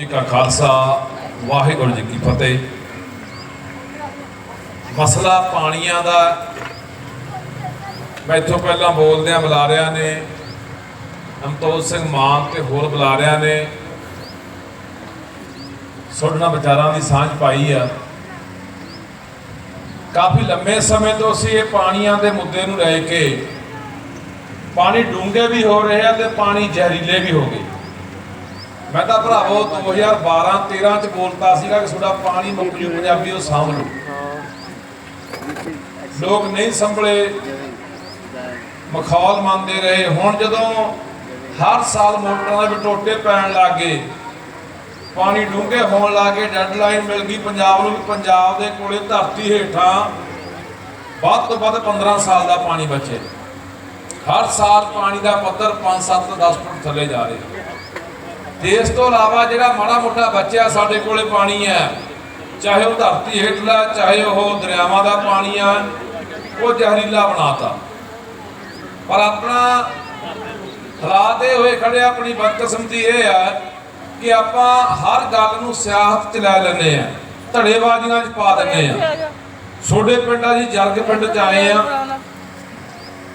ਜੀ ਕਾ ਖਾਲਸਾ, ਵਾਹਿਗੁਰੂ ਜੀ ਕੀ ਫਤਿਹ। ਮਸਲਾ ਪਾਣੀਆਂ ਦਾ ਮੈਂ ਇੱਥੋਂ ਪਹਿਲਾਂ ਬੋਲਦਿਆਂ ਬੁਲਾਰਿਆਂ ਨੇ ਅਮਤੋਜ ਸਿੰਘ ਮਾਨ ਤੇ ਹੋਰ ਬੁਲਾਰਿਆਂ ਨੇ। ਸੁਣਨਾ ਵਿਚਾਰਾਂ ਦੀ ਸਾਂਝ ਪਾਈ ਆ। ਕਾਫੀ ਲੰਮੇ ਸਮੇਂ ਤੋਂ ਅਸੀਂ ਇਹ ਪਾਣੀਆਂ ਦੇ ਮੁੱਦੇ ਨੂੰ ਲੈ ਕੇ ਪਾਣੀ ਡੂੰਘੇ ਵੀ ਹੋ ਰਹੇ ਆ ਤੇ ਪਾਣੀ ਜ਼ਹਿਰੀਲੇ ਵੀ ਹੋ ਗਏ। ਮੈਂ ਤਾਂ ਭਰਾਵੋ 2012 13 ਚ ਬੋਲਤਾ ਸੀਗਾ ਕਿ ਤੁਹਾਡਾ ਪਾਣੀ ਮੁੱਕ ਜੂ ਪੰਜਾਬੀ ਉਹ ਸਾਂਭ ਲਓ। ਲੋਕ ਨਹੀਂ ਸੰਭਲੇ। ਮਖੌਲ ਮੰਨਦੇ ਰਹੇ। ਹੁਣ ਜਦੋਂ ਹਰ ਸਾਲ ਮੋਟਰਾਂ ਦੇ ਟੋਟੇ ਪੈਣ ਲੱਗੇ ਪਾਣੀ ਡੂੰਘੇ ਹੋਣ ਲੱਗੇ ਡੈਡਲਾਈਨ ਮਿਲ ਗਈ ਪੰਜਾਬ ਨੂੰ ਵੀ ਪੰਜਾਬ ਦੇ ਕੋਲੇ ਧਰਤੀ ਹੇਠਾਂ। ਵੱਧ ਤੋਂ ਵੱਧ 15 ਸਾਲ ਦਾ ਪਾਣੀ ਬਚੇ। ਹਰ ਸਾਲ ਪਾਣੀ ਦਾ ਪੱਧਰ 5 7 10 ਫੁੱਟ ਥੱਲੇ ਜਾ ਰਿਹਾ। ਤੇ ਇਸ ਤੋਂ ਇਲਾਵਾ ਜਿਹੜਾ ਮਾੜਾ ਮੋਟਾ ਬਚਿਆ ਸਾਡੇ ਕੋਲੇ ਪਾਣੀ ਹੈ, ਚਾਹੇ ਉਹ ਧਰਤੀ ਹੇਠਲਾ ਚਾਹੇ ਉਹ ਦਰਿਆਵਾਂ ਦਾ ਪਾਣੀ ਆ ਉਹ ਜ਼ਹਿਰੀਲਾ ਬਣਾਤਾ। ਪਰ ਆਪਣਾ ਹਾਲਾਤ ਇਹ ਹੋਏ ਖੜੇ ਆਪਣੀ ਬਦਕਿਸਮਤੀ ਇਹ ਆ ਕਿ ਆਪਾਂ ਹਰ ਗੱਲ ਨੂੰ ਸਿਆਸਤ ਚ ਲੈ ਲੈਂਦੇ ਆ, ਧੜੇਬਾਜ਼ੀਆਂ ਚ ਪਾ ਦਿੰਦੇ ਆ। ਛੋਡੇ ਪਿੰਡਾਂ ਜੀ ਜਰਗ ਪਿੰਡ ਚ ਆਏ ਆ।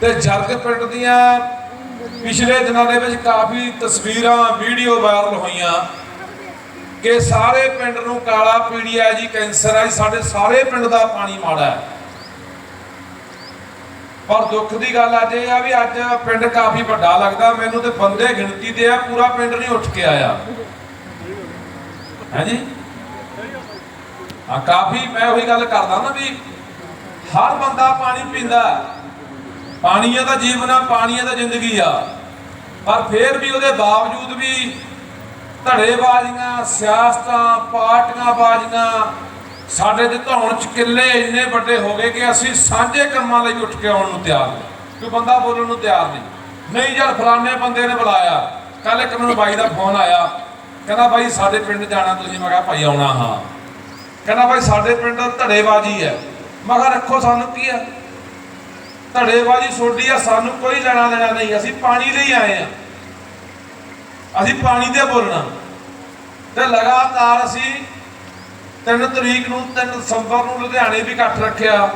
ਤੇ ਜਰਗ ਪਿੰਡ ਦੀਆਂ ਪਿਛਲੇ ਦਿਨਾਂ ਦੇ ਵਿੱਚ ਕਾਫੀ ਤਸਵੀਰਾਂ, ਵੀਡੀਓ ਵਾਇਰਲ ਹੋਈਆਂ ਕਿ ਸਾਰੇ ਪਿੰਡ ਨੂੰ ਕਾਲਾ ਪੀੜੀਆ ਜੀ ਕੈਂਸਰ ਹੈ ਸਾਡੇ ਸਾਰੇ ਪਿੰਡ ਦਾ ਪਾਣੀ ਮਾੜਾ ਹੈ। ਪਰ ਦੁੱਖ ਦੀ ਗੱਲ ਅੱਜ ਇਹ ਆ ਵੀ ਅੱਜ ਪਿੰਡ ਕਾਫੀ ਵੱਡਾ ਲੱਗਦਾ, ਮੈਨੂੰ ਤੇ ਬੰਦੇ ਗਿਣਤੀ ਤੇ ਆ, ਪੂਰਾ ਪਿੰਡ ਨਹੀਂ ਉੱਠ ਕੇ ਆਇਆ। ਹੈ ਜੀ? ਆ ਕਾਫੀ ਮੈਂ ਉਹੀ ਗੱਲ ਕਰਦਾ ਨਾ ਵੀ ਹਰ ਬੰਦਾ ਪਾਣੀ ਪੀਂਦਾ। ਪਾਣੀਆਂ ਦਾ ਜੀਵਨ ਆ, ਪਾਣੀਆਂ ਦਾ ਜ਼ਿੰਦਗੀ ਆ। ਪਰ ਫੇਰ ਵੀ ਉਹਦੇ ਬਾਵਜੂਦ ਵੀ ਧੜੇਬਾਜ਼ੀਆਂ, ਸਿਆਸਤਾਂ ਪਾਰਟੀਆਂ ਬਾਜ਼ੀਆਂ ਸਾਡੇ ਤੇ ਧੌਣ ਚ ਕਿੱਲੇ ਇੰਨੇ ਵੱਡੇ ਹੋ ਗਏ ਕਿ ਅਸੀਂ ਸਾਂਝੇ ਕੰਮਾਂ ਲਈ ਉੱਠ ਕੇ ਆਉਣ ਨੂੰ ਤਿਆਰ ਨਹੀਂ ਕੋਈ ਬੰਦਾ ਬੋਲਣ ਨੂੰ ਤਿਆਰ ਨਹੀਂ। ਨਹੀਂ ਯਾਰ, ਫਲਾਣੇ ਬੰਦੇ ਨੇ ਬੁਲਾਇਆ। ਕੱਲ ਇੱਕ ਮੈਨੂੰ ਬਾਈ ਦਾ ਫੋਨ ਆਇਆ। ਕਹਿੰਦਾ, ਬਾਈ, ਸਾਡੇ ਪਿੰਡ ਜਾਣਾ ਤੁਸੀਂ। ਮੈਂ ਕਿਹਾ, ਭਾਈ, ਆਉਣਾ ਹਾਂ। ਕਹਿੰਦਾ, ਬਾਈ, ਸਾਡੇ ਪਿੰਡ ਧੜੇਬਾਜ਼ੀ ਹੈ। ਮੈਂ ਕਿਹਾ, ਰੱਖੋ ਸਾਨੂੰ, ਕੀ ਹੈ? ਧੜੇਬਾਜ਼ੀ ਛੋਡੀ ਆ, ਸਾਨੂੰ ਕੋਈ ਲੈਣਾ ਦੇਣਾ ਨਹੀਂ। ਅਸੀਂ ਪਾਣੀ ਲਈ ਆਏ ਆ। ਅਸੀਂ ਪਾਣੀ ਤੇ ਬੋਲਣਾ। ਤੇ ਲਗਾਤਾਰ ਅਸੀਂ 3 ਤਰੀਕ ਨੂੰ 3 ਦਸੰਬਰ ਨੂੰ ਲੁਧਿਆਣੇ ਵੀ ਇਕੱਠ ਰੱਖਿਆ।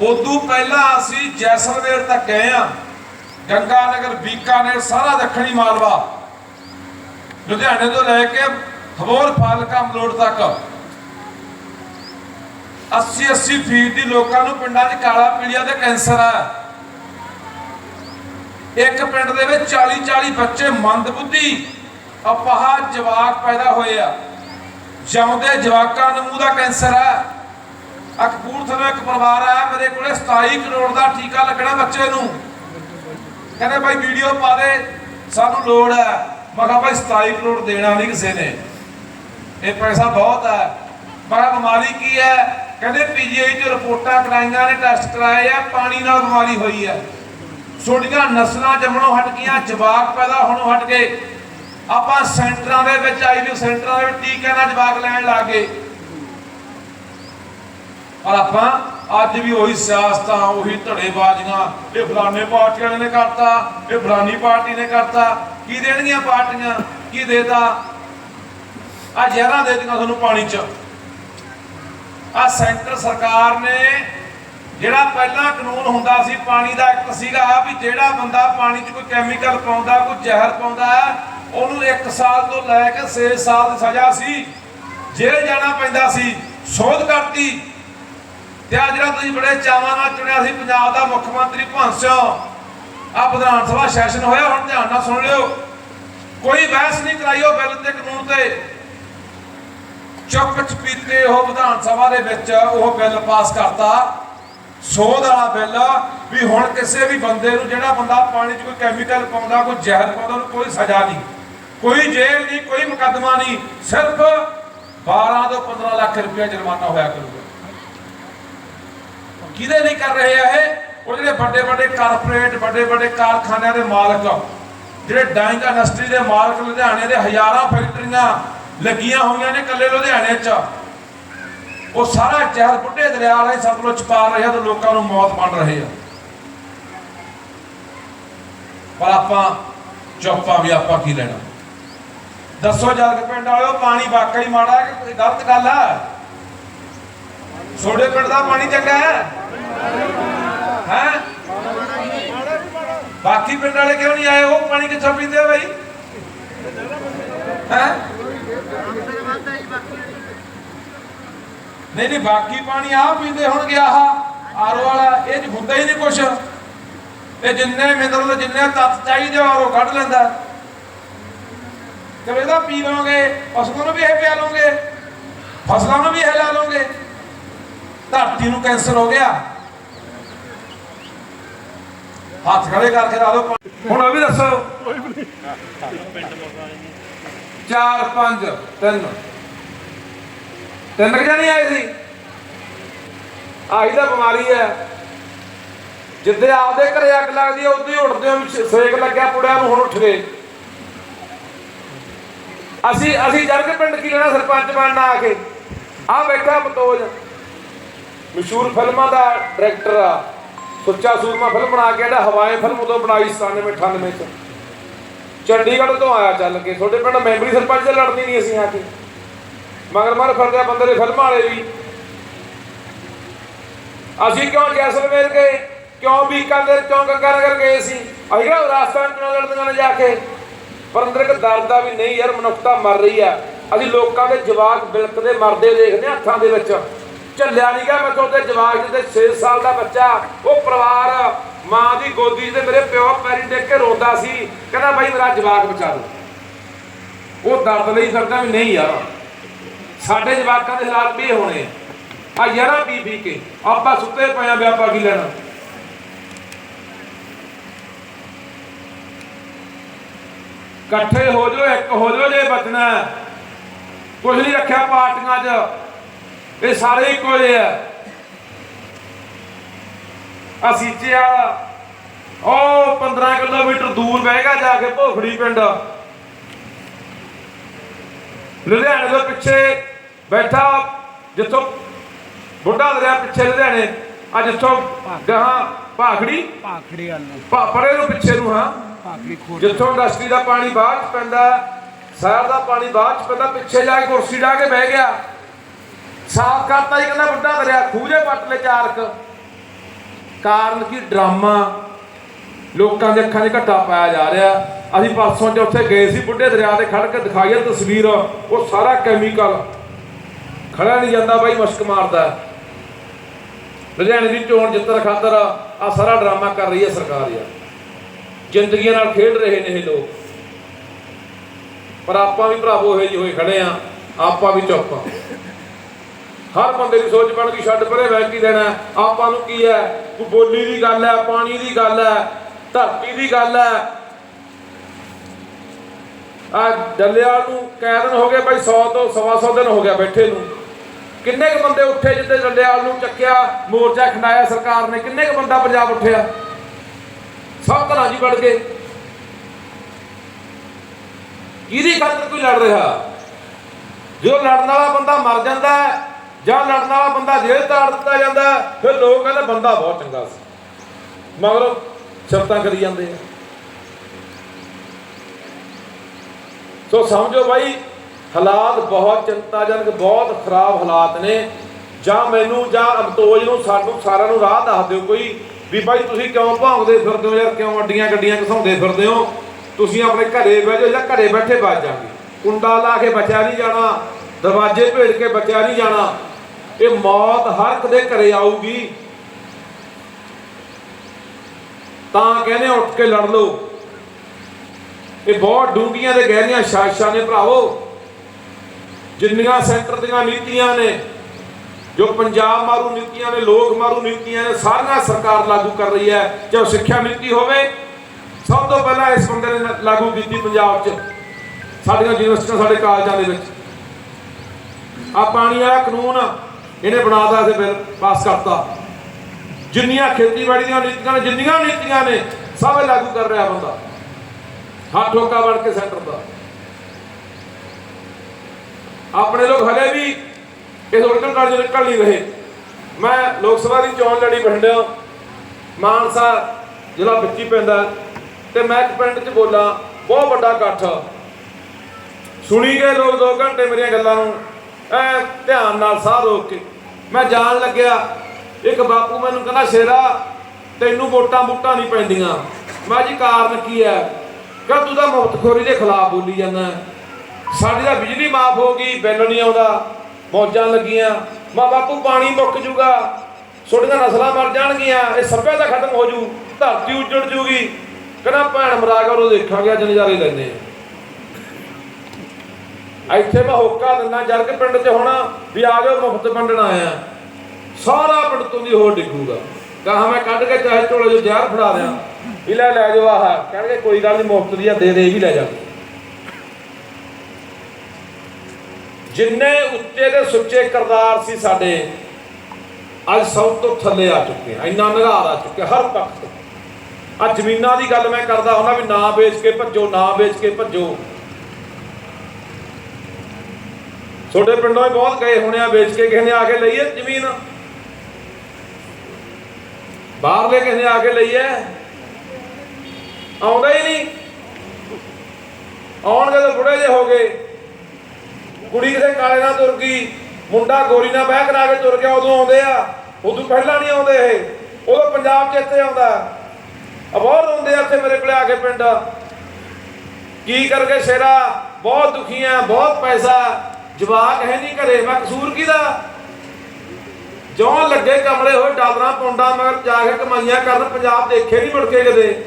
ਉਦੋਂ ਪਹਿਲਾਂ ਅਸੀਂ ਜੈਸਲਵੇਰ ਤੱਕ ਗਏ ਆ। ਗੰਗਾ ਨਗਰ ਬੀਕਾਨੇਰ, ਸਾਰਾ ਦੱਖਣੀ ਮਾਲਵਾ। ਲੁਧਿਆਣੇ ਤੋਂ ਲੈ ਕੇ ਹਬੋਰ ਫਾਲਕਾ ਮਲੋੜ ਤੱਕ। 80 80 ਫੀਸਦੀ ਲੋਕਾਂ ਨੂੰ ਪਿੰਡਾਂ 'ਚ ਕਾਲਾ ਪੀਲੀਆ ਤੇ ਕੈਂਸਰ ਹੈ ਇੱਕ ਪਿੰਡ ਦੇ ਵਿੱਚ 40 40 ਬੱਚੇ ਮੰਦਬੁੱਧੀ ਅਪਾਹ ਜਵਾਕ ਪੈਦਾ ਹੋਏ ਆ। ਜਿਉਂਦੇ ਜਵਾਕਾਂ ਨੂੰ ਮੂੰਹ ਦਾ ਕੈਂਸਰ ਆ। ਆ ਇੱਕ ਪਰਿਵਾਰ ਆ ਮੇਰੇ ਕੋਲੇ 27 ਕਰੋੜ ਦਾ ਟੀਕਾ ਲੱਗਣਾ ਬੱਚੇ ਨੂੰ। ਕਹਿੰਦੇ ਭਾਈ ਵੀਡੀਓ ਪਾ ਦੇ, ਸਾਨੂੰ ਲੋੜ ਹੈ ਮੈਂ ਕਿਹਾ ਭਾਈ 27 ਕਰੋੜ ਦੇਣਾ ਨਹੀਂ ਕਿਸੇ ਨੇ। ਇਹ ਪੈਸਾ ਬਹੁਤ ਹੈ ਮੈਂ ਬਿਮਾਰੀ ਕੀ ਹੈ? ਕਹਿੰਦੇ ਪੀਜੀਆਈ ਚ ਰਿਪੋਰਟਾਂ ਕਰਾਈਆਂ ਨੇ, ਟੈਸਟ ਕਰਾਏ ਆ, ਪਾਣੀ ਨਾਲ ਬਿਮਾਰੀ ਹੋਈ ਹੈ। ਛੋਟੀਆਂ ਨਸਲਾਂ ਜੰਮਣੋਂ ਹਟ ਗਈਆਂ, ਜਵਾਕ ਪੈਦਾ ਹੋਣੋਂ ਹਟ ਗਏ। ਆਪਾਂ ਸੈਂਟਰਾਂ ਦੇ ਵਿੱਚ ਆਈਵੀ ਸੈਂਟਰਾਂ ਦੇ ਵਿੱਚ ਟੀਕਿਆਂ ਨਾਲ ਜਵਾਕ ਲੈਣ ਲੱਗ ਗਏ। ਪਰ ਆਪਾਂ ਅੱਜ ਵੀ ਉਹੀ ਸਿਆਸਤਾਂ, ਉਹੀ ਧੜੇਬਾਜ਼ੀਆਂ, ਇਹ ਫਲਾਣੇ ਪਾਰਟੀਆਂ ਨੇ ਕਰਤਾ, ਇਹ ਫਲਾਨੀ ਪਾਰਟੀ ਨੇ ਕਰਤਾ। ਕੀ ਦੇਣਗੀਆਂ ਪਾਰਟੀਆਂ? ਕੀ ਦੇਤਾ? ਆ ਜ਼ਹਿਰਾਂ ਦੇ ਦਿੱਤੀਆਂ ਤੁਹਾਨੂੰ ਪਾਣੀ 'ਚ। ਆ ਸੈਂਟਰ ਸਰਕਾਰ ਨੇ ਜਿਹੜਾ ਪਹਿਲਾਂ ਕਾਨੂੰਨ ਹੁੰਦਾ ਸੀ ਪਾਣੀ ਦਾ ਐਕਟ ਸੀਗਾ ਵੀ ਜਿਹੜਾ ਬੰਦਾ ਪਾਣੀ 'ਚ ਕੋਈ ਕੈਮੀਕਲ ਪਾਉਂਦਾ, ਕੋਈ ਜ਼ਹਿਰ ਪਾਉਂਦਾ, ਉਹਨੂੰ 1 ਸਾਲ ਤੋਂ ਲੈ ਕੇ 6 ਸਾਲ ਦੀ ਸਜ਼ਾ ਸੀ। ਜੇਲ੍ਹ ਜਾਣਾ ਪੈਂਦਾ ਸੀ, ਸੋਧ ਕਰਤੀ। ਤੇ ਆ ਜਿਹੜਾ ਤੁਸੀਂ ਬੜੇ ਚਾਵਾਂ ਨਾਲ ਚੁਣਿਆ ਸੀ ਪੰਜਾਬ ਦਾ ਮੁੱਖ ਮੰਤਰੀ ਭਗਵੰਤ ਸਿੰਘ ਆ ਵਿਧਾਨ ਸਭਾ ਸੈਸ਼ਨ ਹੋਇਆ, ਹੁਣ ਧਿਆਨ ਨਾਲ ਸੁਣ ਲਿਓ। ਕੋਈ ਬਹਿਸ ਨਹੀਂ ਕਰਾਈਓ ਬਿੱਲ ਤੇ ਕਾਨੂੰਨ ਤੇ। ਚੁੱਪ ਚਪੀਤੇ ਉਹ ਵਿਧਾਨ ਸਭਾ ਦੇ ਵਿੱਚ ਉਹ ਬਿੱਲ ਪਾਸ ਕਰਤਾ। ਸੋਧ ਵਾਲਾ ਬਿੱਲ ਵੀ ਹੁਣ ਕਿਸੇ ਵੀ ਬੰਦੇ ਨੂੰ ਜਿਹੜਾ ਬੰਦਾ ਪਾਣੀ 'ਚ ਕੋਈ ਕੈਮੀਕਲ ਪਾਉਂਦਾ, ਕੋਈ ਜ਼ਹਿਰ ਪਾਉਂਦਾ, ਉਹਨੂੰ ਕੋਈ ਸਜ਼ਾ ਨਹੀਂ। ਕੋਈ ਜੇਲ੍ਹ ਨਹੀਂ, ਕੋਈ ਮੁਕੱਦਮਾ ਨਹੀਂ, ਸਿਰਫ 12 ਤੋਂ 15 ਲੱਖ ਰੁਪਏ ਜੁਰਮਾਨਾ ਹੋਇਆ ਕਰੂਗਾ। ਕਿਹਦੇ ਨਹੀਂ ਕਰ ਰਹੇ ਆ ਇਹ? ਉਹ ਜਿਹੜੇ ਵੱਡੇ ਵੱਡੇ ਕਾਰਪੋਰੇਟ ਵੱਡੇ ਵੱਡੇ ਕਾਰਖਾਨਿਆਂ ਦੇ ਮਾਲਕ ਜਿਹੜੇ ਡਾਈਂਗ ਇੰਡਸਟਰੀ ਦੇ ਮਾਲਕ ਲੁਧਿਆਣੇ ਦੇ ਹਜ਼ਾਰਾਂ ਫੈਕਟਰੀਆਂ ਲੱਗੀਆਂ ਹੋਈਆਂ ਨੇ ਕੱਲੇ ਲੁਧਿਆਣੇ 'ਚ। ਉਹ ਸਾਰਾ ਜ਼ਹਿਰ ਬੁੱਢੇ ਦਰਿਆ ਰਾਹੀਂ ਸਤਲੁਜ ਪਾ ਰਹੇ ਤੇ ਲੋਕਾਂ ਨੂੰ ਮੌਤ ਬਣ ਰਹੇ ਆ। ਪਰ ਆਪਾਂ, ਚੁੱਪਾਂ ਵੀ ਆਪਾਂ ਕੀ ਲੈਣਾ? ਦੱਸੋ ਜਰਗ ਪਿੰਡ ਵਾਲਿਓ, ਪਾਣੀ ਵਾਕਈ ਮਾੜਾ ਹੈ ਕਿ ਗਲਤ ਗੱਲ ਹੈ ਛੋੜੇ ਪਿੰਡ ਦਾ ਪਾਣੀ ਚੰਗਾ ਹੈ? ਹੈ? ਬਾਕੀ ਪਿੰਡ ਵਾਲੇ ਕਿਉਂ ਨਹੀਂ ਆਏ? ਉਹ ਪਾਣੀ ਕਿੱਥੋਂ ਪੀਂਦੇ ਆ ਬਾਈ? ਹੈ? ਨਹੀਂ ਨਹੀਂ, ਬਾਕੀ ਪਾਣੀ ਆ ਪੀਂਦੇ ਹੋਣਗੇ, ਆਹ ਆਰੋ ਵਾਲਾ, ਇਹ 'ਚ ਹੁੰਦਾ ਹੀ ਨਹੀਂ ਕੁਛ। ਇਹ ਜਿੰਨੇ ਮਿਨਰਲ, ਜਿੰਨੇ ਤੱਤ ਚਾਹੀਦੇ ਆ ਕੱਢ ਲੈਂਦਾ। ਚਲੋ, ਇਹਦਾ ਪੀ ਲਓਗੇ ਪਸ਼ੂਆਂ ਨੂੰ ਵੀ ਇਹ ਪਿਆ ਲਓਗੇ, ਫਸਲਾਂ ਨੂੰ ਵੀ ਇਹ ਲਾ ਲਓਗੇ। ਧਰਤੀ ਨੂੰ ਕੈਂਸਰ ਹੋ ਗਿਆ। ਹੱਥ ਖੜੇ ਕਰਕੇ ਲਾ ਲਓ ਹੁਣ ਉਹ ਵੀ ਦੱਸੋ। 4 5 3 ਤਿੰਨ ਕੁ ਜਣੇ ਆਏ ਸੀ। ਆਹੀ ਤਾਂ ਬਿਮਾਰੀ ਹੈ। ਜਿੱਦੇ ਆਪਦੇ ਘਰੇ ਅੱਗ ਲੱਗਦੀ ਹੈ ਉਦੋਂ ਹੀ ਉੱਠਦੇ ਹੋ ਸੇਕ ਲੱਗਿਆ, ਪੁੜਿਆਂ ਨੂੰ ਹੁਣ ਉੱਠ ਗਏ। ਅਸੀਂ ਅਸੀਂ ਜਰਗ ਪਿੰਡ ਕੀ ਲੈਣਾ, ਸਰਪੰਚ ਬਣਨਾ ਆ ਕੇ? ਆ ਬੈਠਾ ਬਤੋਜ। ਮਸ਼ਹੂਰ ਫਿਲਮਾਂ ਦਾ ਡਾਇਰੈਕਟਰ ਆ। ਸੁੱਚਾ ਸੂਰਮਾ ਫਿਲਮ ਬਣਾ ਕੇ ਜਿਹੜਾ ਹਵਾਏ ਫਿਲਮ ਉਦੋਂ ਬਣਾਈ 97 98 ਚ। ਚੰਡੀਗੜ੍ਹ ਤੋਂ ਆਇਆ ਚੱਲ ਕੇ। ਤੁਹਾਡੇ ਪਿੰਡ ਮੈਂਬਰੀ ਸਰਪੰਚ ਤੇ ਲੜਨੀ ਨਹੀਂ ਅਸੀਂ ਆ ਕੇ। ਮਗਰ ਮਗਰ ਫਿਰਦੇ ਬੰਦੇ ਦੇ ਫਿਲਮਾਂ ਵਾਲੇ ਵੀ। ਅਸੀਂ ਕਿਉਂ ਜੈਸਲਮੇਰ ਗਏ ਕਿਉਂ ਬੀਕਾਨੇਰ ਕਿਉਂ ਗੰਗਾਨਗਰ ਗਏ ਸੀ? ਅਸੀਂ ਕਿਹਾ ਰਾਜਸਥਾਨ ਚੋਂ ਲੜਦੀਆਂ ਨੇ ਜਾ ਕੇ? ਪਰ ਅੰਦਰ ਇੱਕ ਡਰਦਾ ਵੀ ਨਹੀਂ ਯਾਰ, ਮਨੁੱਖਤਾ ਮਰ ਰਹੀ ਆ। ਅਸੀਂ ਲੋਕਾਂ ਦੇ ਜਵਾਕ ਬਿਲਕਦੇ ਮਰਦੇ ਦੇਖਦੇ ਹਾਂ ਹੱਥਾਂ ਦੇ ਵਿੱਚ। ਝੱਲਿਆ ਨਹੀਂ ਗਿਆ ਮੈਂ ਤੁਹਾਡੇ ਜਵਾਕ ਜਿਹਦੇ 6 ਸਾਲ ਦਾ ਬੱਚਾ, ਉਹ ਪਰਿਵਾਰ ਮਾਂ ਦੀ ਗੋਦੀ 'ਚ ਤੇ ਮੇਰੇ ਪਿਓ ਪੈਰੀ ਡਿੱਗ ਕੇ ਰੋਂਦਾ ਸੀ। ਕਹਿੰਦਾ ਬਾਈ ਮੇਰਾ ਜਵਾਕ ਬਚਾ ਦਿਓ ਉਹ ਦਰਦ ਲਈ ਫਿਰਦਾ ਵੀ ਨਹੀਂ ਯਾਰ। ਸਾਡੇ ਜਵਾਕਾਂ ਦੇ ਹਾਲਾਤ ਵੀ ਹੋਣੇ ਆ। ਆ ਯਾਰਾ ਪੀ ਪੀ ਕੇ, ਆਪਾਂ ਸੁੱਤੇ ਪਏ ਆ ਵੀ ਆਪਾਂ ਕੀ ਲੈਣਾ। ਇਕੱਠੇ ਹੋ ਜਾਓ, ਇੱਕ ਹੋ ਜਾਓ ਜੇ ਬਚਣਾ। ਕੁਝ ਨਹੀਂ ਰੱਖਿਆ ਪਾਰਟੀਆਂ 'ਚ। ਇਹ ਸਾਰੇ ਇੱਕੋ ਜਿਹੇ ਆ। ਆ। ਸੀਚਿਆ ਉਹ 15 ਕਿਲੋਮੀਟਰ ਦੂਰ ਬਹਿਗਾ ਜਾ ਕੇ ਭੋਖੜੀ ਪਿੰਡ। ਲੁਧਿਆਣੇ ਦੇ ਪਿੱਛੇ ਬੈਠਾ ਜਿੱਥੋਂ ਬੁੱਢਾ ਦਰਿਆ ਪਿੱਛੇ ਲੁਧਿਆਣੇ ਆ ਜਿੱਥੋਂ ਗਾਹਾਂ ਭਾਖੜੀ। ਭਾਖੜੀ ਵੱਲ ਨੂੰ। ਭਾ- ਪਰੇ ਨੂੰ ਪਿੱਛੇ ਨੂੰ ਹਾਂ। ਭਾਖੜੀ ਖੋਰ ਜਿੱਥੋਂ ਇੰਡਸਟਰੀ ਦਾ ਪਾਣੀ ਬਾਅਦ ਚ ਪੈਂਦਾ ਸ਼ਹਿਰ ਦਾ ਪਾਣੀ ਬਾਅਦ ਚ ਪੈਂਦਾ ਪਿੱਛੇ ਜਾ ਕੇ ਕੁਰਸੀ ਢਾ ਕੇ ਬਹਿ ਗਿਆ। ਸਾਫ਼ ਕਰਤਾ ਹੀ ਕਹਿੰਦਾ ਬੁੱਢਾ ਦਰਿਆ ਖੂਜੇ ਪੱਟ ਲੈ ਚਾਰਕ ਕਾਰਨ ਕੀ? ਡਰਾਮਾ। ਲੋਕਾਂ ਦੇ ਅੱਖਾਂ 'ਚ ਘੱਟਾ ਪਾਇਆ ਜਾ ਰਿਹਾ। ਅਸੀਂ ਪਰਸੋਂ ਚ ਉੱਥੇ ਗਏ ਸੀ ਬੁੱਢੇ ਦਰਿਆ ਤੇ ਖੜ ਕੇ ਦਿਖਾਈ ਆ ਤਸਵੀਰ ਉਹ ਸਾਰਾ ਕੈਮੀਕਲ ਖੜਾ ਨਹੀਂ ਜਾਂਦਾ ਬਾਈ ਮਸ਼ਕ ਮਾਰਦਾ। ਲੁਧਿਆਣੇ ਦੀ ਚੋਣ ਜਿੱਤਣ ਖਾਤਰ ਆ ਸਾਰਾ ਡਰਾਮਾ ਕਰ ਰਹੀ ਹੈ ਸਰਕਾਰ ਯਾਰ। ਜ਼ਿੰਦਗੀਆਂ ਨਾਲ ਖੇਡ ਰਹੇ ਨੇ ਇਹ ਲੋਕ। ਪਰ ਆਪਾਂ ਵੀ ਭਰਾਵੋ ਇਹ ਜਿਹੇ ਹੋਏ ਖੜੇ ਆ ਆਪਾਂ ਵੀ ਚੁੱਪ ਆ ਹਰ ਬੰਦੇ ਦੀ ਸੋਚ ਬਣ ਗਈ, ਛੱਡ ਪਰੇ ਵੈਲ ਕੀ ਦੇਣਾ ਆਪਾਂ ਨੂੰ ਕੀ ਹੈ? ਕੋਈ ਬੋਲੀ ਦੀ ਗੱਲ ਹੈ, ਪਾਣੀ ਦੀ ਗੱਲ ਹੈ, ਧਰਤੀ ਦੀ ਗੱਲ ਹੈ। ਆ ਡੱਲੇਵਾਲ ਨੂੰ ਕੈ ਦਿਨ ਹੋ ਗਏ ਬਾਈ 100 ਤੋਂ ਸਵਾ ਸੌ ਦਿਨ ਹੋ ਗਿਆ ਬੈਠੇ ਨੂੰ। ਕਿੰਨੇ ਕੁ ਬੰਦੇ ਉੱਠੇ ਜਿੱਦੇ ਜੰਡਿਆਲ ਨੂੰ ਚੱਕਿਆ, ਮੋਰਚਾ ਖੰਡਾਇਆ ਸਰਕਾਰ ਨੇ? ਕਿੰਨੇ ਕੁ ਬੰਦਾ ਪੰਜਾਬ ਉੱਠਿਆ? ਸਭ ਘਰਾਂ 'ਚ ਹੀ ਵੜ ਗਏ। ਕਿਹਦੀ ਖਾਤਰ ਕੋਈ ਲੜ ਰਿਹਾ? ਜੋ ਲੜਨ ਵਾਲਾ ਬੰਦਾ ਮਰ ਜਾਂਦਾ ਜਾਂ ਲੜਨ ਵਾਲਾ ਬੰਦਾ ਜੇਲ੍ਹ ਤਾੜ ਦਿੱਤਾ ਜਾਂਦਾ ਫਿਰ ਲੋਕ ਕਹਿੰਦੇ ਬੰਦਾ ਬਹੁਤ ਚੰਗਾ ਸੀ। ਮਗਰੋਂ ਸ਼ਰਤਾਂ ਕਰੀ ਜਾਂਦੇ ਆ। ਸੋ ਸਮਝੋ ਬਾਈ ਹਾਲਾਤ ਬਹੁਤ ਚਿੰਤਾਜਨਕ, ਬਹੁਤ ਖਰਾਬ ਹਾਲਾਤ ਨੇ। ਜਾਂ ਮੈਨੂੰ, ਜਾਂ ਅਮਤੋਜ ਨੂੰ, ਸਾਨੂੰ ਸਾਰਿਆਂ ਨੂੰ ਰਾਹ ਦੱਸ ਦਿਓ ਕੋਈ ਵੀ ਬਾਈ ਤੁਸੀਂ ਕਿਉਂ ਭੌਂਕਦੇ ਫਿਰਦੇ ਹੋ ਯਾਰ ਕਿਉਂ ਅੱਡੀਆਂ ਗੱਡੀਆਂ ਘਸਾਉਂਦੇ ਫਿਰਦੇ ਹੋ? ਤੁਸੀਂ ਆਪਣੇ ਘਰੇ ਬਹਿ ਜਾਓ ਜਾਂ ਘਰੇ ਬੈਠੇ ਬਚ ਜਾਗੇ। ਕੁੰਡਾ ਲਾ ਕੇ ਬਚਿਆ ਨਹੀਂ ਜਾਣਾ, ਦਰਵਾਜ਼ੇ ਭੇੜ ਕੇ ਬਚਿਆ ਨਹੀਂ ਜਾਣਾ। ਇਹ ਮੌਤ ਹਰ ਇੱਕ ਦੇ ਘਰੇ ਆਊਗੀ। ਤਾਂ ਕਹਿੰਦੇ ਉੱਠ ਕੇ ਲੜ ਲਓ। ਇਹ ਬਹੁਤ ਡੂੰਘੀਆਂ ਤੇ ਗਹਿਰੀਆਂ ਸਾਜ਼ਿਸ਼ਾਂ ਨੇ ਭਰਾਵੋ। ਜਿੰਨੀਆਂ ਸੈਂਟਰ ਦੀਆਂ ਨੀਤੀਆਂ ਨੇ, ਜੋ ਪੰਜਾਬ ਮਾਰੂ ਨੀਤੀਆਂ ਨੇ, ਲੋਕ ਮਾਰੂ ਨੀਤੀਆਂ ਨੇ, ਸਾਰੀਆਂ ਸਰਕਾਰ ਲਾਗੂ ਕਰ ਰਹੀ ਹੈ। ਚਾਹੇ ਸਿੱਖਿਆ ਨੀਤੀ ਹੋਵੇ, ਸਭ ਤੋਂ ਪਹਿਲਾਂ ਇਸ ਬੰਦੇ ਨੇ ਲਾਗੂ ਕੀਤੀ ਪੰਜਾਬ 'ਚ। ਸਾਡੀਆਂ ਯੂਨੀਵਰਸਿਟੀਆਂ ਸਾਡੇ ਕਾਲਜਾਂ ਦੇ ਵਿੱਚ। ਆ ਪਾਣੀ ਵਾਲਾ ਕਾਨੂੰਨ ਇਹਨੇ ਬਣਾਤਾ ਤੇ ਬਿੱਲ ਪਾਸ ਕਰਤਾ। ਜਿੰਨੀਆਂ ਖੇਤੀਬਾੜੀ ਦੀਆਂ ਨੀਤੀਆਂ ਨੇ, ਜਿੰਨੀਆਂ ਨੀਤੀਆਂ ਨੇ, ਸਭ ਲਾਗੂ ਕਰ ਰਿਹਾ ਬੰਦਾ। ਹੱਥ ਠੋਕਾ ਵੜ ਕੇ ਸੈਂਟਰ ਦਾ। ਆਪਣੇ ਲੋਕ ਹਲੇ ਵੀ ਇਸ ਉਲਟਣ ਕਾਲਜ ਚੋਂ ਨਿਕਲ ਨਹੀਂ ਰਹੇ। ਮੈਂ ਲੋਕ ਸਭਾ ਦੀ ਚੋਣ ਲੜੀ ਬਠਿੰਡਿਓ ਮਾਨਸਾ ਜ਼ਿਲ੍ਹਾ ਵਿੱਚ ਹੀ ਪੈਂਦਾ ਤੇ ਮੈਂ ਇੱਕ ਪਿੰਡ 'ਚ ਬੋਲਾਂ, ਬਹੁਤ ਵੱਡਾ ਇਕੱਠ ਸੁਣੀ ਗਏ ਲੋਕ 2 ਘੰਟੇ ਮੇਰੀਆਂ ਗੱਲਾਂ ਨੂੰ, ਐ ਧਿਆਨ ਨਾਲ ਸਾਹ ਰੋਕ ਕੇ। ਮੈਂ ਜਾਣ ਲੱਗਿਆ, ਇੱਕ ਬਾਪੂ ਮੈਨੂੰ ਕਹਿੰਦਾ, ਸ਼ੇਰਾ, ਤੈਨੂੰ ਵੋਟਾਂ ਬੂਟਾਂ ਨਹੀਂ ਪੈਂਦੀਆਂ। ਮੈਂ ਜੀ ਕਾਰਨ ਕੀ ਹੈ? ਕਹ, ਤੂੰ ਤਾਂ ਮੁਫਤਖੋਰੀ ਦੇ ਖਿਲਾਫ ਬੋਲੀ ਜਾਂਦਾ ਸਾਡੀ ਤਾਂ ਬਿਜਲੀ ਮਾਫ ਹੋ ਗਈ, ਬਿੱਲ ਨਹੀਂ ਆਉਂਦਾ, ਮੌਜਾਂ ਲੱਗੀਆਂ। ਮਾ ਬਾਪੂ, ਪਾਣੀ ਮੁੱਕ ਜੂਗਾ ਛੋਟੀਆਂ ਨਸਲਾਂ ਮਰ ਜਾਣਗੀਆਂ, ਇਹ ਸੱਭਿਅਤਾ ਖਤਮ ਹੋ ਜੂ, ਧਰਤੀ ਉੱਜੜ ਜੂਗੀ। ਕਹਿੰਦਾ, ਭੈਣ ਮਰਾ ਕੇ ਉਹ ਦੇਖਾਂਗੇ, ਅੱਜ ਨਜ਼ਾਰੇ ਲੈਂਦੇ ਆ। ਇੱਥੇ ਮੈਂ ਹੋਕਾ ਦਿੰਦਾ, ਜਰਗ ਪਿੰਡ 'ਚ ਹੋਣਾ, ਵੀ ਆ ਜਾਓ, ਮੁਫਤ ਵੰਡਣ ਆਇਆ। ਸਾਰਾ ਪਿੰਡ ਤੋਂ ਦੀ ਹੋਰ ਡਿੱਗੂਗਾ। ਕਹਾ ਮੈਂ ਕੱਢ ਕੇ ਚਾਹੇ ਝੋਲੇ 'ਚ ਜ਼ਹਿਰ ਫੜਾ ਦਿਆਂ, ਵੀ ਲੈ ਲੈ ਜਾਓ ਆਹ, ਕਹਿਣਗੇ, ਕੋਈ ਗੱਲ ਨਹੀਂ ਮੁਫਤ ਦੀ ਆ, ਦੇ ਦੇ, ਇਹ ਵੀ ਲੈ ਜਾ ਜਿੰਨੇ ਉੱਚੇ ਦੇ ਸੁੱਚੇ ਕਰਦਾਰ ਸੀ ਸਾਡੇ, ਅੱਜ ਸਭ ਤੋਂ ਥੱਲੇ ਆ ਚੁੱਕੇ ਆ, ਇੰਨਾ ਨਿਘਾਰ ਆ ਚੁੱਕਿਆ ਹਰ ਪੱਖ ਤੋਂ। ਆ ਜ਼ਮੀਨਾਂ ਦੀ ਗੱਲ ਮੈਂ ਕਰਦਾ ਹੁੰਦਾ ਵੀ ਨਾ ਵੇਚ ਕੇ ਭੱਜੋ, ਨਾ ਵੇਚ ਕੇ ਭੱਜੋ। ਛੋਟੇ ਪਿੰਡੋਂ ਹੀ ਬਹੁਤ ਗਏ ਹੋਣੇ ਆ, ਵੇਚ ਕੇ ਕਿਸੇ ਨੇ ਆ ਕੇ ਲਈਏ ਜ਼ਮੀਨ? ਬਾਹਰਲੇ ਕਿਸੇ ਨੇ ਆ ਕੇ ਲਈਏ ਆਉਂਦਾ ਹੀ ਨਹੀਂ। ਆਉਣਗੇ ਤਾਂ ਬੁੜੇ ਜੇ ਹੋ ਗਏ। ਕੁੜੀ ਕਿਸੇ ਕਾਲੇ ਨਾਲ ਤੁਰ ਗਈ, ਮੁੰਡਾ ਗੋਰੀ ਨਾਲ ਬਹਿ ਕਰਾ ਕੇ ਤੁਰ ਗਿਆ, ਉਦੋਂ ਆਉਂਦੇ ਆ। ਉਦੋਂ ਪਹਿਲਾਂ ਨਹੀਂ ਆਉਂਦੇ ਇਹ। ਉਦੋਂ ਪੰਜਾਬ 'ਚ ਇੱਥੇ ਆਉਂਦਾ। ਆ ਬਹੁਤ ਰੋਂਦੇ ਆ ਇੱਥੇ ਮੇਰੇ ਕੋਲੇ ਆ ਕੇ ਪਿੰਡ। ਕੀ ਕਰਕੇ ਸ਼ੇਰਾ? ਬਹੁਤ ਦੁਖੀ ਆ, ਬਹੁਤ ਪੈਸਾ। ਜਵਾਕ ਹੈ ਨਹੀਂ ਘਰੇ, ਮੈਂ ਕਸੂਰ ਕਿਹਦਾ? ਜਿਉਂ ਲੱਗੇ ਕਮਲੇ ਹੋਏ, ਡਾਲਰਾਂ, ਪੌਂਡਾਂ, ਮਗਰ ਜਾ ਕੇ ਕਮਾਈਆਂ ਕਰਨ, ਪੰਜਾਬ ਦੇਖੇ ਨਹੀਂ ਮੁੜ ਕੇ ਕਦੇ।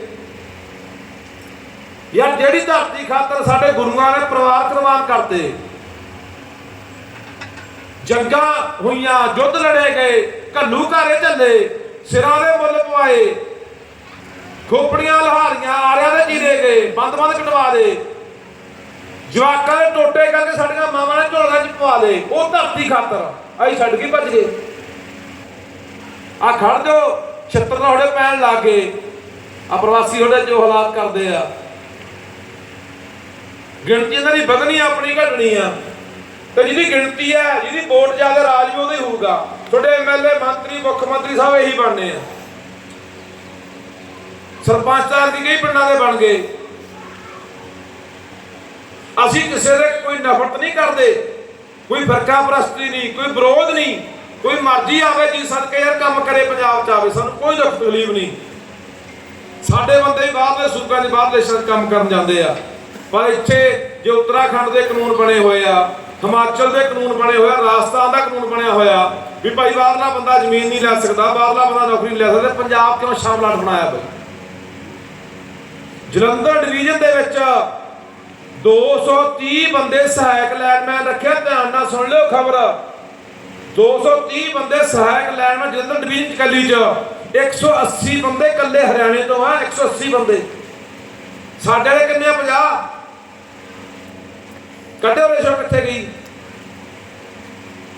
ਯਾਰ, ਜਿਹੜੀ ਧਰਤੀ ਖਾਤਰ ਸਾਡੇ ਗੁਰੂਆਂ ਨੇ ਪਰਿਵਾਰ ਕੁਰਬਾਨ ਕਰਤੇ ਜੰਗਾਂ ਹੋਈਆਂ ਯੁੱਧ ਲੜੇ ਗਏ, ਘੱਲੂ ਘਾਰੇ ਝੱਲੇ ਸਿਰਾਂ ਦੇ ਮੁੱਲ ਪਵਾਏ। ਖੋਪੜੀਆਂ, ਲਹਾਰੀਆਂ, ਆਰਿਆਂ ਦੇ ਚੀਰੇ ਗਏ, ਬੰਦ ਬੰਦ ਕਟਵਾ ਦੇ। ਜਵਾਕਾਂ ਦੇ ਟੋਟੇ ਕਰਕੇ ਸਾਡੀਆਂ ਮਾਵਾਂ ਨੇ ਝੋਲੀਆਂ 'ਚ ਪਵਾ ਦੇ ਉਹ ਧਰਤੀ ਖਾਤਰ, ਅਸੀਂ ਛੱਡ ਕੇ ਭੱਜ ਗਏ। ਆ ਖੜ ਜੋ ਛੱਤਰ ਨਾਲ ਹੋੜੇ ਪੈਣ ਲੱਗ ਗਏ। ਆ ਪ੍ਰਵਾਸੀ ਹੋੜੇ ਜੋ ਹਾਲਾਤ ਕਰਦੇ ਆ। ਗਿਣਤੀ ਇਹਨਾਂ ਦੀ ਵਧਣੀ ਆਪਣੀ ਘਟਣੀ ਆ। ਤੇ ਜਿਹਦੀ ਗਿਣਤੀ ਹੈ, ਜਿਹਦੀ ਵੋਟ ਜ਼ਿਆਦਾ ਰਾਜ ਵੀ ਉਹਦਾ ਹੀ ਹੋਊਗਾ। ਤੁਹਾਡੇ ਐਮਐਲਏ ਮੰਤਰੀ, ਮੁੱਖ ਮੰਤਰੀ ਸਾਹਿਬ ਇਹੀ ਬਣਨੇ ਆ। ਸਰਪੰਚ ਤਾਂ ਦੀ ਕਈ ਪਿੰਡਾਂ ਦੇ ਬਣ ਗਏ। ਅਸੀਂ ਕਿਸੇ ਦੇ ਕੋਈ ਨਫ਼ਰਤ ਨਹੀਂ ਕਰਦੇ, ਕੋਈ ਫਰਕਾ ਪ੍ਰਸਤੀ ਨਹੀਂ, ਕੋਈ ਵਿਰੋਧ ਨਹੀਂ। ਕੋਈ ਮਰਜ਼ੀ ਆਵੇ ਜੀ, ਸਦਕੇ ਯਾਰ ਕੰਮ ਕਰੇ ਪੰਜਾਬ ਚ ਆਵੇ, ਸਾਨੂੰ ਕੋਈ ਦੁੱਖ ਤਕਲੀਫ ਨਹੀਂ। ਸਾਡੇ ਬੰਦੇ ਵੀ ਬਾਹਰਲੇ ਸੂਬਿਆਂ ਦੇ ਬਾਹਰਲੇ ਦੇਸ਼ਾਂ 'ਚ ਕੰਮ ਕਰਨ ਜਾਂਦੇ ਆ। ਪਰ ਇੱਥੇ ਜੇ ਉੱਤਰਾਖੰਡ ਦੇ ਕਾਨੂੰਨ ਬਣੇ ਹੋਏ ਆ ਹਿਮਾਚਲ ਦੇ ਕਾਨੂੰਨ ਬਣੇ ਹੋਏ ਰਾਜਸਥਾਨ ਦਾ ਕਾਨੂੰਨ ਬਣਿਆ ਹੋਇਆ ਵੀ ਭਾਈ ਬਾਹਰਲਾ ਬੰਦਾ ਜ਼ਮੀਨ ਨਹੀਂ ਲੈ ਸਕਦਾ, ਬਾਹਰਲਾ ਬੰਦਾ ਨੌਕਰੀ ਨਹੀਂ ਲੈ ਸਕਦਾ ਪੰਜਾਬ ਕਿਉਂ ਸ਼ਾਮਲਾਟ ਬਣਾਇਆ ਬਈ? ਜਲੰਧਰ ਡਿਵੀਜ਼ਨ ਦੇ ਵਿੱਚ 230 ਬੰਦੇ ਸਹਾਇਕ ਲਾਈਨਮੈਨ ਰੱਖਿਆ, ਧਿਆਨ ਨਾਲ ਸੁਣ ਲਿਓ ਖਬਰ। 230 ਬੰਦੇ ਸਹਾਇਕ ਲਾਈਨਮੈਨ ਜਲੰਧਰ ਡਿਵੀਜ਼ਨ ਚ ਕੱਲੀ ਚ। 180 ਬੰਦੇ ਕੱਲੇ ਹਰਿਆਣੇ ਤੋਂ ਆ 180 ਬੰਦੇ। ਸਾਡੇ ਦੇ ਕਿੰਨੇ ਆ 50 ਕੱਢਿਓ ਰੇਸ਼ੋ ਕਿੱਥੇ ਗਈ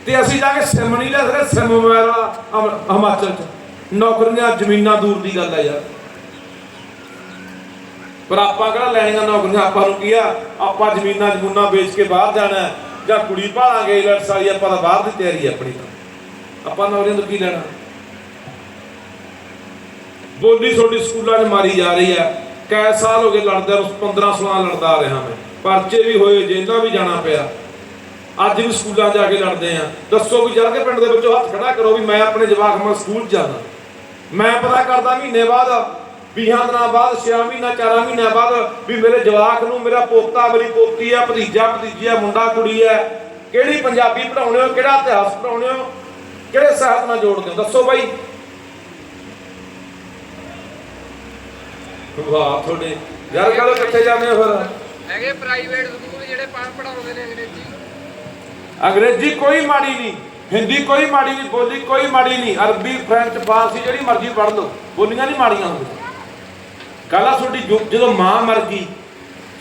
ਤੇ ਅਸੀਂ ਜਾ ਕੇ ਸਿਮ ਨਹੀਂ ਲੈ ਸਕਦੇ, ਸਿਮ ਮੋਬਾਈਲ ਵਾਲਾ ਹਿਮਾਚਲ ਚ। ਨੌਕਰੀਆਂ, ਜ਼ਮੀਨਾਂ ਦੂਰ ਦੀ ਗੱਲ ਆ ਯਾਰ। ਪਰ ਆਪਾਂ ਕਿਹੜਾ ਲੈਣੀਆਂ ਨੌਕਰੀਆਂ? ਆਪਾਂ ਨੂੰ ਕੀ ਆ? ਆਪਾਂ ਜ਼ਮੀਨਾਂ, ਜਮੂਨਾਂ ਵੇਚ ਕੇ ਬਾਹਰ ਜਾਣਾ ਜਾਂ ਕੁੜੀ ਭਾਲਾਂਗੇ ਲੜਸ ਵਾਲੀ ਆਪਾਂ ਤਾਂ ਬਾਹਰ ਦੀ ਤਿਆਰੀ ਹੈ ਆਪਣੀ ਤਾਂ। ਆਪਾਂ ਨੌਕਰੀਆਂ ਤੋਂ ਕੀ ਲੈਣਾ? ਬੋਲੀ ਤੁਹਾਡੀ ਸਕੂਲਾਂ 'ਚ ਮਾਰੀ ਜਾ ਰਹੀ ਹੈ। ਕੈ ਸਾਲ ਹੋ ਗਏ ਲੜਦੇ ਨੂੰ 15 16 ਲੜਦਾ ਆ ਰਿਹਾ ਮੈਂ। ਪਰਚੇ ਵੀ ਹੋਏ, ਜੇਲ੍ਹਾਂ ਵੀ ਜਾਣਾ ਪਿਆ। ਅੱਜ ਵੀ ਸਕੂਲਾਂ ਜਾ ਕੇ ਲੜਦੇ ਆ। ਦੱਸੋ ਵੀ ਜਰ ਕੇ ਪਿੰਡ ਦੇ ਵਿੱਚੋਂ ਹੱਥ ਖੜਾ ਕਰੋ ਵੀ ਮੈਂ ਆਪਣੇ ਜਵਾਕ ਮਾ ਸਕੂਲ ਜਾਣਾ। ਮੈਂ ਪਤਾ ਕਰਦਾ ਮਹੀਨੇ ਬਾਅਦ 20 ਦਿਨਾਂ ਬਾਅਦ 6 ਮਹੀਨਾ 4 ਮਹੀਨਿਆਂ ਬਾਅਦ ਵੀ ਮੇਰੇ ਜਵਾਕ ਨੂੰ ਮੇਰਾ ਪੋਤਾ, ਮੇਰੀ ਪੋਤੀ ਆ, ਭਤੀਜਾ, ਭਤੀਜੀ ਆ, ਮੁੰਡਾ, ਕੁੜੀ ਆ। ਕਿਹੜੀ ਪੰਜਾਬੀ ਪੜਾਉਣੇ ਹੋ, ਕਿਹੜਾ ਇਤਿਹਾਸ ਪੜਾਉਣੇ ਹੋ, ਕਿਹੜੇ ਸਾਹਿਤ ਨਾਲ ਜੋੜਦੇ ਹੋ? ਦੱਸੋ ਬਾਈ। ਵਾਹ, ਤੁਹਾਡੇ ਯਾਰ ਕਦੋਂ ਕਿੱਥੇ ਜਾਂਦੇ ਹੋ ਫਿਰ? ਹੈਗੇ ਪ੍ਰਾਈਵੇਟ ਸਕੂਲ ਜਿਹੜੇ ਪੜਾਉਂਦੇ ਨੇ ਅੰਗਰੇਜ਼ੀ। ਅੰਗਰੇਜ਼ੀ ਕੋਈ ਮਾੜੀ ਨਹੀਂ, ਹਿੰਦੀ ਕੋਈ ਮਾੜੀ ਨਹੀਂ, ਬੋਲੀ ਕੋਈ ਮਾੜੀ ਨਹੀਂ, ਅਰਬੀ, ਫ੍ਰੈਂਚ, ਫਾਰਸੀ ਜਿਹੜੀ ਮਰਜ਼ੀ ਪੜ੍ਹ ਲਓ, ਬੋਲੀਆਂ ਨਹੀਂ ਮਾੜੀਆਂ ਹੁੰਦੀਆਂ। ਕੱਲਾ ਤੁਹਾਡੀ ਜਦੋਂ ਮਾਂ ਮਰ ਗਈ,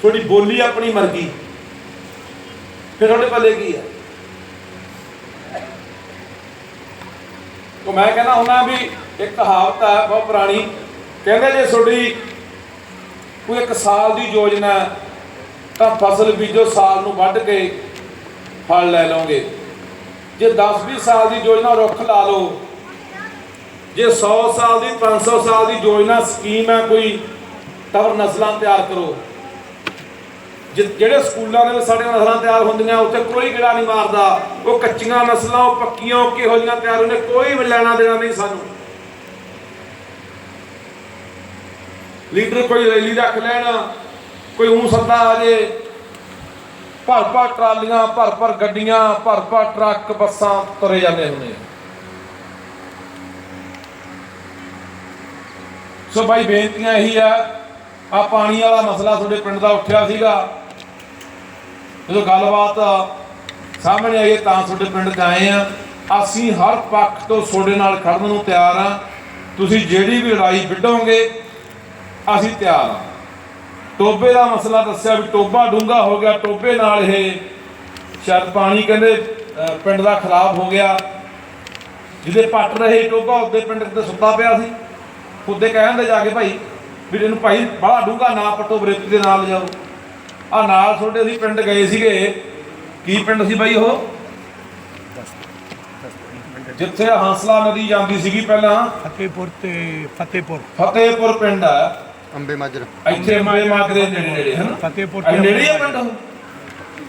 ਤੁਹਾਡੀ ਬੋਲੀ ਆਪਣੀ ਮਰ ਗਈ, ਫਿਰ ਤੁਹਾਡੇ ਪੱਲੇ ਕੀ ਹੈ ਉਹ ਮੈਂ ਕਹਿੰਦਾ ਹੁੰਦਾ ਵੀ ਇੱਕ ਕਹਾਵਤ ਹੈ ਬਹੁਤ ਪੁਰਾਣੀ, ਕਹਿੰਦੇ ਜੇ ਤੁਹਾਡੀ ਕੋਈ ਇੱਕ ਸਾਲ ਦੀ ਯੋਜਨਾ ਤਾਂ ਫਸਲ ਬੀਜੋ ਸਾਲ ਨੂੰ ਵੱਢ ਕੇ ਫਲ ਲੈ ਲਓਗੇ। ਜੇ 10-20 ਸਾਲ ਦੀ ਯੋਜਨਾ ਰੁੱਖ ਲਾ ਲਓ, ਜੇ 100 ਸਾਲ ਦੀ 500 ਸਾਲ ਦੀ ਯੋਜਨਾ ਸਕੀਮ ਹੈ ਕੋਈ, ਤਾਂ ਫਿਰ ਨਸਲਾਂ ਤਿਆਰ ਕਰੋ। ਜਿ- ਜਿਹੜੇ ਸਕੂਲਾਂ ਦੇ ਵਿੱਚ ਸਾਡੀਆਂ ਨਸਲਾਂ ਤਿਆਰ ਹੁੰਦੀਆਂ, ਉੱਥੇ ਕੋਈ ਗਿੜਾ ਨਹੀਂ ਮਾਰਦਾ। ਉਹ ਕੱਚੀਆਂ ਨਸਲਾਂ, ਉਹ ਪੱਕੀਆਂ, ਉਹ ਕਿਹੋ ਜਿਹੀਆਂ ਤਿਆਰ ਹੁੰਦੀਆਂ, ਕੋਈ ਲੈਣਾ ਦੇਣਾ ਨਹੀਂ ਸਾਨੂੰ। ਲੀਡਰ ਕੋਈ ਰੈਲੀ ਰੱਖ ਲੈਣ ਕੋਈ ਉਂ ਸੱਦਾ ਆ ਜੇ। ਭਰ ਭਰ ਟਰਾਲੀਆਂ, ਭਰ ਭਰ ਗੱਡੀਆਂ, ਭਰ ਭਰ ਟਰੱਕ, ਬੱਸਾਂ ਤੁਰੇ ਜਾਂਦੇ ਹੁੰਦੇ ਸੋ ਭਾਈ ਬੇਨਤੀਆਂ ਇਹੀ ਆ। ਆ ਪਾਣੀ ਵਾਲਾ ਮਸਲਾ ਤੁਹਾਡੇ ਪਿੰਡ ਦਾ ਉੱਠਿਆ ਸੀਗਾ। ਜਦੋਂ ਗੱਲਬਾਤ ਸਾਹਮਣੇ ਆਈ ਤਾਂ ਤੁਹਾਡੇ ਪਿੰਡ 'ਚ ਆਏ ਆ ਅਸੀਂ ਹਰ ਪੱਖ ਤੋਂ ਤੁਹਾਡੇ ਨਾਲ ਖੜਨ ਨੂੰ ਤਿਆਰ ਆ ਤੁਸੀਂ ਜਿਹੜੀ ਵੀ ਲੜਾਈ ਵਿੱਢੋਗੇ, ਅਸੀਂ ਤਿਆਰ ਆ ਟੋਬੇ ਦਾ ਮਸਲਾ ਦੱਸਿਆ ਵੀ ਟੋਬਾ ਡੂੰਗਾ ਹੋ ਗਿਆ ਟੋਬੇ ਨਾਲ ਇਹ ਸ਼ਾਇਦ ਪਾਣੀ ਕਹਿੰਦੇ ਪਿੰਡ ਦਾ ਖਰਾਬ ਹੋ ਗਿਆ। ਜਿਹਦੇ ਪੱਟ ਰਹੇ ਟੋਬਾ ਉਹਦੇ ਪਿੰਡ ਤੇ ਸੁੱਤਾ ਪਿਆ ਸੀ। ਖੁੱਦੇ ਕਹਿੰਦੇ ਜਾ ਕੇ ਭਾਈ ਵੀ ਇਹਨੂੰ ਭਾਈ ਬੜਾ ਡੂੰਗਾ ਨਾ ਪੱਟੋ ਬਰੇਤੀ ਦੇ ਨਾਲ ਜਾਓ ਆ ਨਾਲ ਤੁਹਾਡੇ ਅਸੀਂ ਪਿੰਡ ਗਏ ਸੀਗੇ। ਕੀ ਪਿੰਡ ਸੀ ਬਾਈ ਉਹ? ਜਿੱਥੇ ਹੰਸਲਾ ਨਦੀ ਜਾਂਦੀ ਸੀਗੀ ਪਹਿਲਾਂ। ਫਤਿਹਪੁਰ ਤੇ ਫਤਿਹਪੁਰ। ਫਤਿਹਪੁਰ ਪਿੰਡ ਆ। ਅੰਬੇ ਮਾਜਰ। ਇੱਥੇ ਅੰਬੇ ਮਾਗ ਦੇ ਨੇੜੇ ਨੇੜੇ ਹਨ? ਫਤਿਹਪੁਰ ਇਹ ਨੇੜੇ ਆ ਪਿੰਡ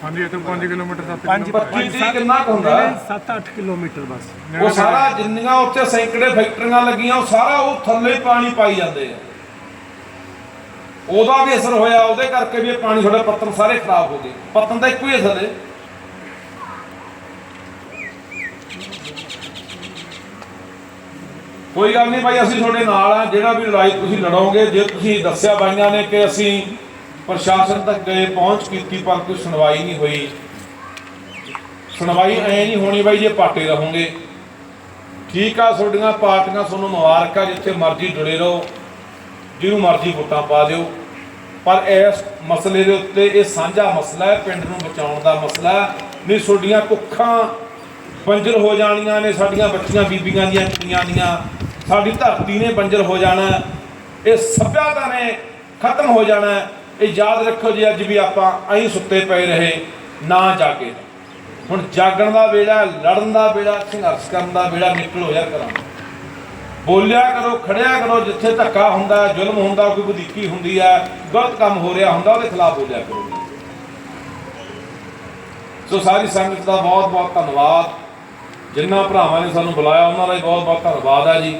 ਹਾਂਜੀ ਇੱਥੇ 5 ਕਿਲੋਮੀਟਰ ਦਾ 5 25 ਤੀਹ ਕਿੰਨਾ ਕੁ ਹੁੰਦਾ? 7-8 ਕਿਲੋਮੀਟਰ ਬਸ। ਉਹ ਸਾਰਾ ਜਿੰਨੀਆਂ ਉੱਥੇ ਸੈਂਕੜੇ ਫੈਕਟਰੀਆਂ ਲੱਗੀਆਂ ਉਹ ਸਾਰਾ ਉਹ ਥੱਲੇ ਪਾਣੀ ਪਾਈ ਜਾਂਦੇ ਆ। ਉਹਦਾ ਵੀ ਅਸਰ ਹੋਇਆ ਉਹਦੇ ਕਰਕੇ ਵੀ ਇਹ ਪਾਣੀ ਤੁਹਾਡੇ ਪੱਤਨ ਸਾਰੇ ਖਰਾਬ ਹੋ ਗਏ। ਪੱਤਨ ਦਾ ਇੱਕੋ ਹੀ ਅਸਰ ਹੈ। ਕੋਈ ਗੱਲ ਨਹੀਂ ਭਾਈ, ਅਸੀਂ ਤੁਹਾਡੇ ਨਾਲ ਆ। ਜਿਹੜਾ ਵੀ ਲੜਾਈ ਤੁਸੀਂ ਲੜੋਗੇ, ਜੇ ਤੁਸੀਂ ਦੱਸਿਆ ਬਾਈਆਂ ਨੇ ਕਿ ਅਸੀਂ ਪ੍ਰਸ਼ਾਸਨ ਤੱਕ ਗਏ, ਪਹੁੰਚ ਕੀਤੀ, ਪਰ ਕੋਈ ਸੁਣਵਾਈ ਨਹੀਂ ਹੋਈ। ਸੁਣਵਾਈ ਐ ਨਹੀਂ ਹੋਣੀ ਬਾਈ ਜੇ ਪਾਟੇ ਰਹੋਗੇ। ਠੀਕ ਆ, ਤੁਹਾਡੀਆਂ ਪਾਰਟੀਆਂ ਤੁਹਾਨੂੰ ਮੁਬਾਰਕਾਂ, ਜਿੱਥੇ ਮਰਜ਼ੀ ਜੁੜੇ ਰਹੋ, ਜਿਹਨੂੰ ਮਰਜ਼ੀ ਵੋਟਾਂ ਪਾ ਦਿਓ। ਪਰ ਇਸ ਮਸਲੇ ਦੇ ਉੱਤੇ ਇਹ ਸਾਂਝਾ ਮਸਲਾ ਹੈ, ਪਿੰਡ ਨੂੰ ਬਚਾਉਣ ਦਾ ਮਸਲਾ ਨਹੀਂ, ਤੁਹਾਡੀਆਂ ਕੁੱਖਾਂ ਬੰਜਰ ਹੋ ਜਾਣੀਆਂ ਨੇ, ਸਾਡੀਆਂ ਬੱਚੀਆਂ, ਬੀਬੀਆਂ ਦੀਆਂ, ਕੁੜੀਆਂ ਦੀਆਂ। ਸਾਡੀ ਧਰਤੀ ਨੇ ਬੰਜਰ ਹੋ ਜਾਣਾ, ਇਹ ਸੱਭਿਅਤਾ ਨੇ ਖਤਮ ਹੋ ਜਾਣਾ, ਇਹ ਯਾਦ ਰੱਖੋ ਜੀ, ਅੱਜ ਵੀ ਆਪਾਂ ਐਂ ਸੁੱਤੇ ਪਏ ਰਹੇ, ਨਾ ਜਾਗੇ। ਹੁਣ ਜਾਗਣ ਦਾ ਵੇਲਾ, ਲੜਨ ਦਾ ਵੇਲਾ, ਸੰਘਰਸ਼ ਕਰਨ ਦਾ ਵੇਲਾ ਨਿਕਲੋ ਯਾਰ ਕਰਾਂ। ਬੋਲਿਆ ਕਰੋ, ਖੜਿਆ ਕਰੋ, ਜਿੱਥੇ ਧੱਕਾ ਹੁੰਦਾ, ਜ਼ੁਲਮ ਹੁੰਦਾ, ਕੋਈ ਵਧੀਕੀ ਹੁੰਦੀ ਹੈ ਗਲਤ ਕੰਮ ਹੋ ਰਿਹਾ ਹੁੰਦਾ, ਉਹਦੇ ਖਿਲਾਫ ਬੋਲਿਆ ਕਰੋ। ਸੋ ਸਾਰੀ ਸੰਗਤ ਦਾ ਬਹੁਤ ਬਹੁਤ ਧੰਨਵਾਦ। ਜਿਨ੍ਹਾਂ ਭਰਾਵਾਂ ਨੇ ਸਾਨੂੰ ਬੁਲਾਇਆ, ਉਹਨਾਂ ਦਾ ਵੀ ਬਹੁਤ ਬਹੁਤ ਧੰਨਵਾਦ ਹੈ ਜੀ।